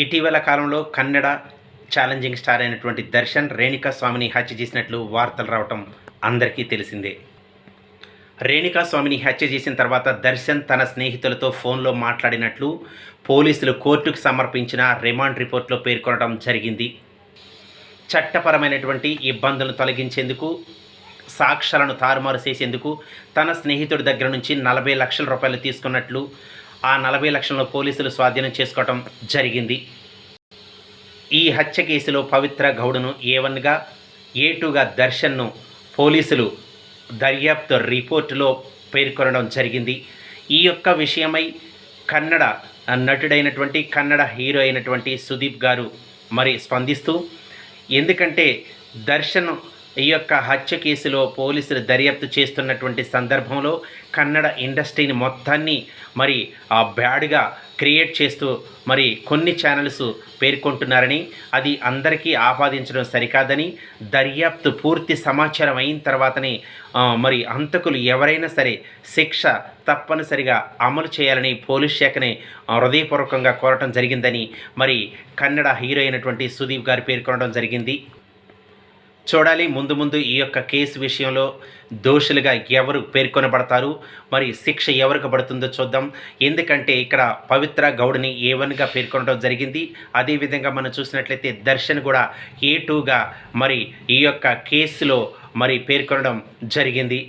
ఇటీవల కాలంలో Kannada challenging star అయినటువంటి దర్శన్ రేణుకా స్వామిని హత్య చేసినట్లు వార్తలు రావటం అందరికీ తెలిసిందే. రేణుకా స్వామిని హత్య చేసిన తర్వాత దర్శన్ తన స్నేహితులతో ఫోన్లో మాట్లాడినట్లు పోలీసులు కోర్టుకు సమర్పించిన రిమాండ్ రిపోర్ట్లో పేర్కొనడం జరిగింది. చట్టపరమైనటువంటి ఇబ్బందులను తొలగించేందుకు సాక్ష్యాలను తారుమారు చేసేందుకు తన స్నేహితుడి దగ్గర నుంచి నలభై లక్షల రూపాయలు తీసుకున్నట్లు ఆ నలభై లక్షలను పోలీసులు స్వాధీనం చేసుకోవటం జరిగింది. ఈ హత్య కేసులో పవిత్ర గౌడ్ను ఏ వన్గా ఏ టూగా దర్శన్ను పోలీసులు దర్యాప్తు రిపోర్టులో పేర్కొనడం జరిగింది. ఈ యొక్క విషయమై కన్నడ నటుడైనటువంటి కన్నడ హీరో అయినటువంటి సుదీప్ గారు మరి స్పందిస్తూ ఎందుకంటే దర్శన్ ఈ యొక్క హత్య కేసులో పోలీసులు దర్యాప్తు చేస్తున్నటువంటి సందర్భంలో కన్నడ ఇండస్ట్రీని మొత్తాన్ని మరి ఆ బ్యాడ్గా క్రియేట్ చేస్తూ మరి కొన్ని ఛానల్స్ పేర్కొంటున్నారని అది అందరికీ ఆపాదించడం సరికాదని దర్యాప్తు పూర్తి సమాచారం అయిన తర్వాతనే మరి హంతకులు ఎవరైనా సరే శిక్ష తప్పనిసరిగా అమలు చేయాలని పోలీస్ శాఖని హృదయపూర్వకంగా కోరటం జరిగిందని మరి కన్నడ హీరో అయినటువంటి సుదీప్ గారు పేర్కొనడం జరిగింది. చూడాలి. ముందు ముందు ఈ యొక్క కేసు విషయంలో దోషులుగా ఎవరు పేర్కొనబడతారు? మరి శిక్ష ఎవరికి పడుతుందో చూద్దాం. ఎందుకంటే ఇక్కడ పవిత్ర గౌడ్ని ఏ వన్గా పేర్కొనడం జరిగింది? అదేవిధంగా మనం చూసినట్లయితే దర్శన్ కూడా ఏ టూగా మరి ఈ యొక్క కేసులో మరి పేర్కొనడం జరిగింది.